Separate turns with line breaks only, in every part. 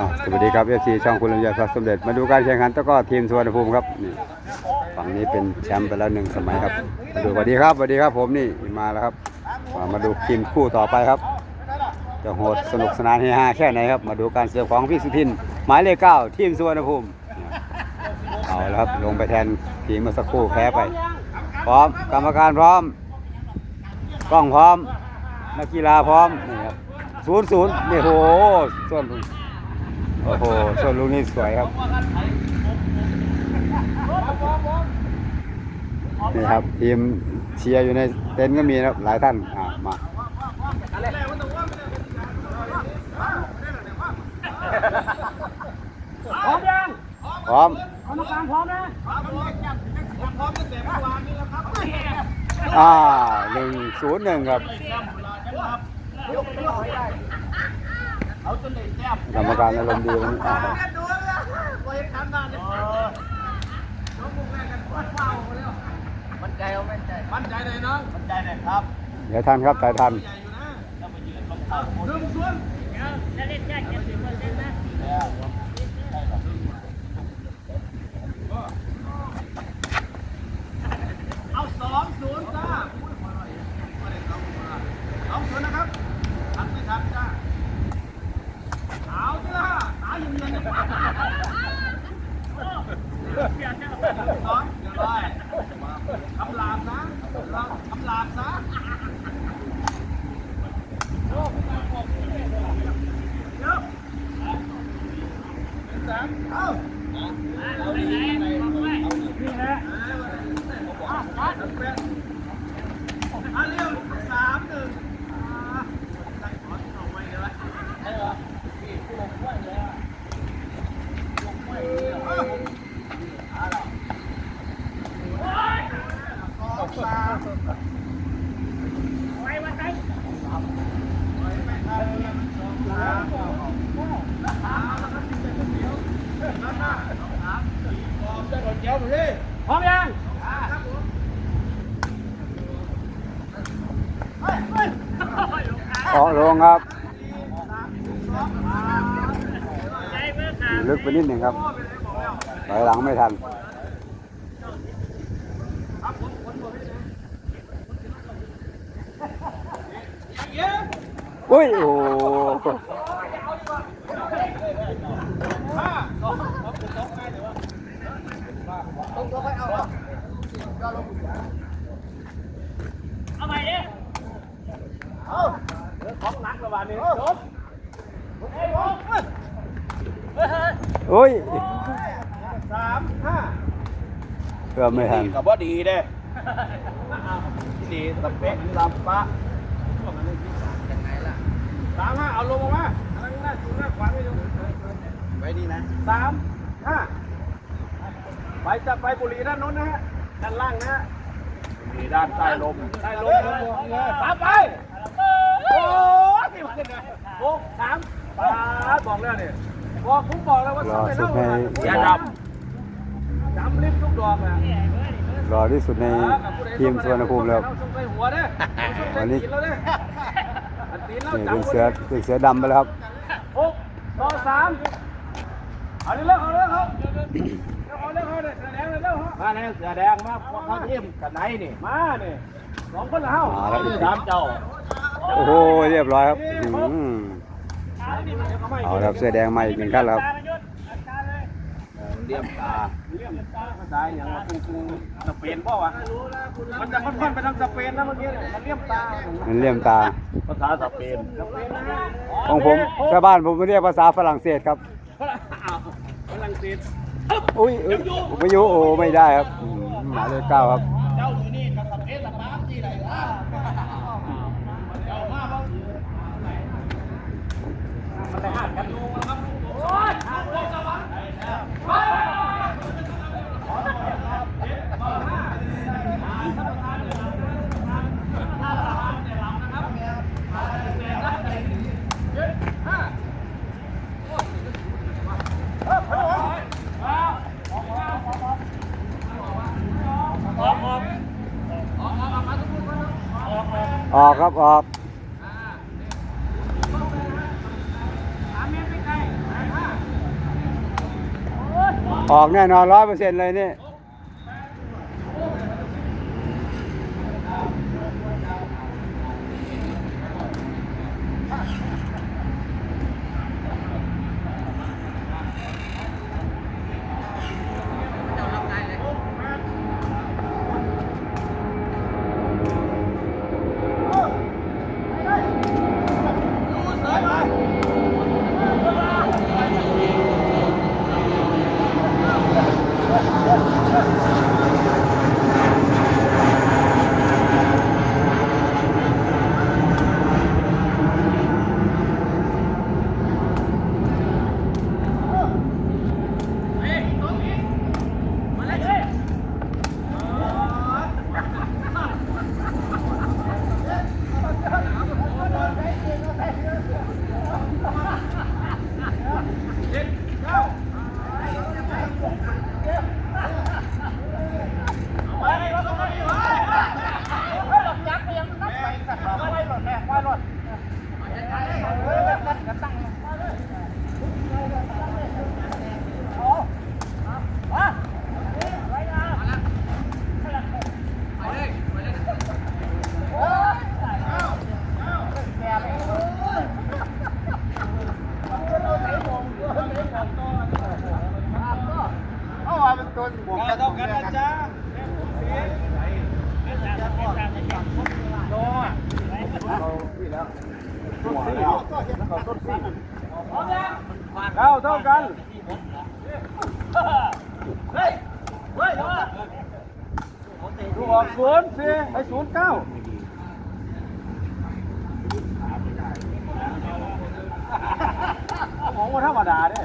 อะสวัสดีครับเอฟซีช่องคุณลำไยพระสมเด็จมาดูการแข่งขันตะกร้อทีมสุวรรณภูมิครับนี่ฝั่งนี้เป็นแชมป์ไปแล้วหนึ่งสมัยครับมาดูสวัสดีครับสวัสดีครับผมนี่มาแล้วครับมามาดูทีมคู่ต่อไปครับ จะโหดสนุกสนานเฮฮาแค่ไหนครับมาดูการเสิร์ฟของพี่สุทิน หมายเลขเก้าทีมสุวรรณภูมิเอาแล้วครับลงไปแทนทีมเมื่อสักครู่แพ้ไป พร้อมกรรมการพร้อม กล้องพร้อม นักกีฬาพร้อมนี่ครับศูนย์ศูนย์นี่โหส่วนลุง โอ้โหส่วนลุงนี่สวยครับ นี่ครับทีมเชียร์อยู่ในเต็นท์ก็มีนะครับหลายท่านอ่ามาพร้อมยังพร้อมอ่าหนึ่งศูนย์หนึ่งครับ กรรมการอารมณ์ดีวันนี้อ่า
มั่นใจเอามั่นใจ มั่นใจเลยน้องมั่นใจเลยครับ
เดี๋ยวทันครับถ่ายทัน
เอาสองศูนย์จ้าสองศูนย์นะครับทันไม่ทันจ้าเอาจ้าตายยังเงินสองเดี๋ยวได้คำลามนะเราคำลามซะ ส พร้อมยัง
ออกลงครับลึกไปนิดหนึ่งครับถอยหลังไม่ทันอุ้ยโอ้ โหอุ้ย
สามห้า
เกือบไม่ทัน
กับว่าดีเด้ดีสเปคลำปะสามห้าเอาลงมาอะไรหน้าจุดหน้าขวางไม่ดูไว้ดีนะสาม จะไปบุรีด้านโน้นนะฮะ ด้านล่างนะฮะนี่ด้านใต้ลมใต้ลมตามไป โอ้ยมันเนี่ยหกสามปาบอกแล้วเนี่ยบอกผมบอกแล้วว่าร
อสุดใน
อย่าดำดำลิฟทุกดอกนะ
รอที่สุดในทีมสุวรรณภูมิแล้ว
หัวเด้
วันนี้
แล้วเด้อันตีนแล้ว
นี่
จับ
เป็นเสือเป็นเสือดำไปแล้วครับ
หกต่อสามเอาเร็วเอาเร็วเอาเอา เร็วเอาเร็วเสือแดงเร็วมาแล้วเสือแดงมาเขาเยี่ยมกันไหนนี่มาเนี่ยสองคนละเฮ้า
มาแล้ว
สามเจ้า
โอ้โหเรียบร้อยครับอื้อหือเอาครับเสื้อแดงมาอีกหนึ่งขั้นแล้วครับ
เลี่ยมตาเลี่ยมตาภาษาอย่างว่ากูสเปนป่าวะมันจะค่อนๆไปทางสเปนนะเมื่อกี้มันเลี่ยมตา
มันเลี่ยมตา
ภาษาสเปน
ของผมชาวบ้านผมเรียกภาษาฝรั่งเศสครับ
ฝรั่งเศส
อุ้ยอุ้ยไม่ยุโอ้ไม่ได้ครับอืมหมาเลขเก้าครับ
เจ้าอยู่นี่กับสเปนสปาร์ที่ไหนล่ะเจ้ามาบ้างมันได้ห้ากันดูนะครับโอ้ยห้าลงจะวัง
ออกครับออกออกแน่นอนร้อยเปอร์เซ็นต์เลย
เนี่ย เท่าเท่ากันเฮ้ยเฮ้ยดูออกศูนย์สี่ไอ้ศูนย์เก้าของว่าธรรมดาเด้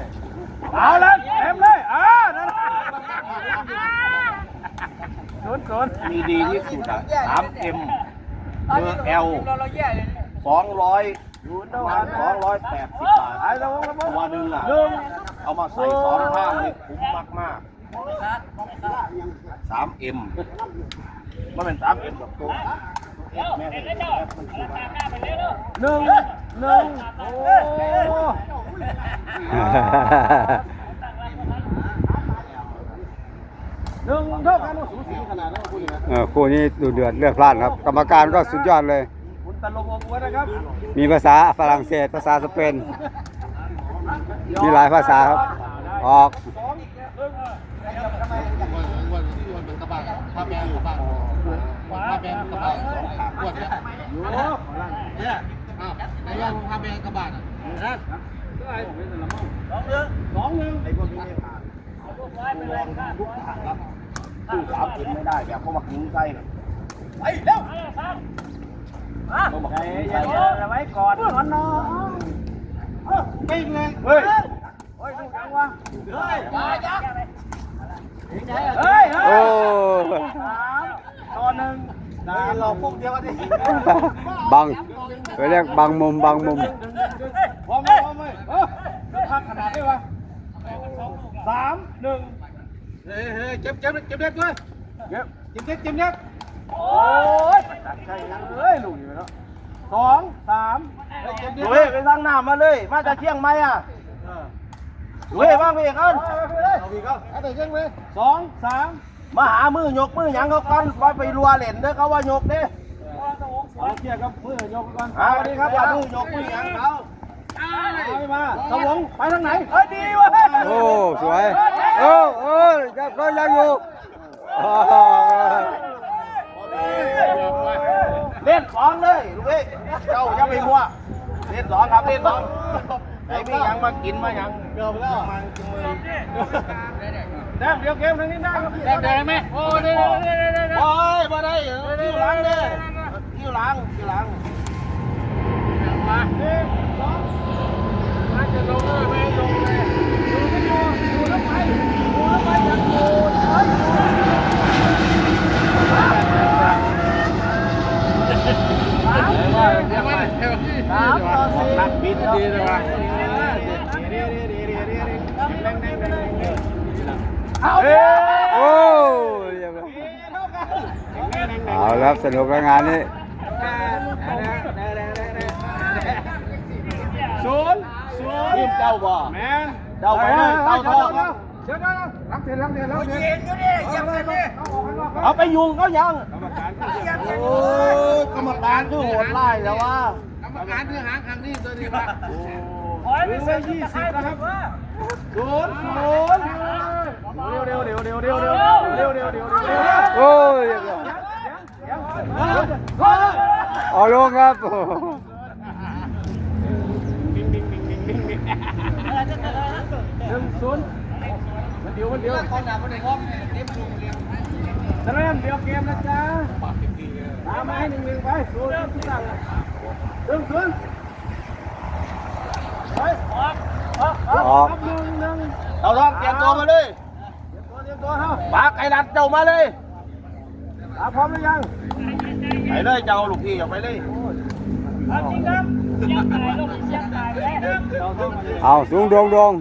เอาละเต็มเลยอ่านั่นศูนย์ศูนย์
มีดีที่สุดอะสามเอ็มเบอร์เอลสองร้อย
ศูนย์
ป
เท่า
ระมา
กั
ณ
น
สองร้อยแปดสิบบาท
ไอ้ระวังระวัง
ตัวหนึ่งอะ
หนึ่ง
เอามาใส่สองข้างนี่คุ้มมากมากสามเอ็มมันเป็นสามเอ็มกับตัวแม่
หนึ่งหนึ่งโอ้หนึ่งเท่ากันโอ้สูสีขนาดนั้นคุณนี่นะ
เออคู่นี้ดูเดือดเลือดพล่านครับ กรรมการก็สุดยอดเลย
คุณ ตลบอบอวนนะครับ
มีภาษาฝรั่งเศสภาษาสเปน มีหลายภาษาครับ ออก
สองหนึ่ง
วันที่วันเป็นกระบะถ้าแบงอยู่บ้างถ้าแบงกระบะสองขาขวดเนี่ย
อยู่
เนี่ยอ้าวไหนยังถ้าแบงกระบะอะนะ
สองหนึ่ง
ไอ้พวกนี้ไม่ผ่านลองทุกทางครับสู้สามเอ็มไม่ได้แบบเขามากินไส้น่ะไปเร็ว เขาบอก
ใจ
กิน
เย็
ไส้
นๆเอาไว้ก่อนก่อนน้องปิ้งเลย
เฮ้ย
โอ้ยลูกจังวะเฮ้ยเฮ้ยเฮ้
โอ้
ยสามต่อหนึ่ง
นานเราพวกเดียวกันดิ
บังไปเรียกบังมุมบังมุม
พร้อมไหมพร้อมไหมเออพักขนาดได้ปะสามหนึ่ง
เฮ้ยเฮ้ยเจ็บเจ็บเจ็บเด็กด้วย
เก็บ
เจ็บเด็กเจ็บเด็ก
โอ้ยตัดใจยังเอ้ยลูกอยู่แล้วสองสามเจ็บเจ็บ
เฮ้ยไปทางหน้ามาเลย มาจากเชียงใหม่อะเฮ้ยว่างไปเอกเอิ้น
เอาอีกแล้วเอาไปเชียงเลยสองสาม
มาหามือยกมือหยังเขาก่อนไปไปรัวเล่นเด้อเขาว่ายกเด้
เอาเกียร์กับมือยกก่อน
อ่าสวัสดีครับว่ามือยกมือหยังเขา
เอาไปมาสวงไปทางไหนเฮ้ยดีเว้ย
โอ้สวยโอ้โอ้ยังก็ยังอยู่อ๋อ
เล่นสองเลยลูกเอ้ยเจ้าอย่าไปมัวเล่นสองครับเล่นสองไหนมีหยังมากินมาหยัง
เกือบแล้ว
มากินมือ
แต้มเดียวเกมทางนี้ได้ครับ
แดงแดงไหมโอ้ยเด้
โอ้ยบ่ได้อยู่หลังเด้อยู่หลังอยู่หลัง
มาหนึ่งสองมาจะลงเลยไม่ลงเลยดูไม่ดูดูแล้วไปดูแล้วไปยังดูเฮ้ยสามสามต่อสี่
นักบินดีเลยว่ะ
เอา
เอ้ย โอ้เรียบร้อยเอาแล้วครับสนุกแล้วงานนี้
ศูนย์ศูนย์
ทีมเจ้าบ่
แมน
เจ้าไปเลยเจ้าทอง
เเดี๋ยวเดี๋ยวรับเสร็จรับเสร็จรับเสร็จเย็นอยู่ดิเย็นเลยเอาออกข้างนอกครับ
เอาไปยุงเขายัง
กรรมการก็เย็น
โอ้ยกรรมการคือโหดไล่แล้วว่า
กรรมการที่หางครั้งนี้ตัวนี้ว่า
ขอให้เป็นเส้นยี่สิบนะครับศูนย์ศูนย์เร็วเร็วเร็วเร็วเร็วเร็วเร็วเร็วเร็วเร็วเร็ว
โอ้ยเรียบร้อยเอาลงครับโอ้โห
หนึ่งศูนย์มันเดียวมันเดียวคนหนาคนไหนึ่งพร้อมเตรียมลงเรียนเริ่มเดียวเกมนะจ๊ะตามมาให้หนึ่งหนึ่งไปศูนย์ทุกอย่างหนึ่งศูนย์ ออก
เอาลองเตรียมตัวมาเลยเต
รียมตัวเตรียมตัวเฮ้า
ปากไก่ดัดเจ้ามาเลย
ตาพร้อมหรือยัง
ไปเลยเจ้าลูกพี่เอาไปเลย
เอาจริงครับ
เอาสูงดงดง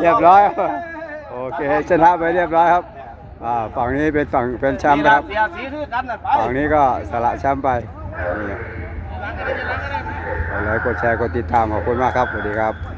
เรียบร้อย โอเค ชนะไปเรียบร้อยครับ อ่าฝั่งนี้เป็นฝั่งเป็นแชมป์นะครับ
เสียสีคือกันน่ะไป
ฝั่งนี้ก็สละแชมป์ไปนี่กดไลค์กดแชร์กดติดตามขอบคุณมากครับสวัสดีครับ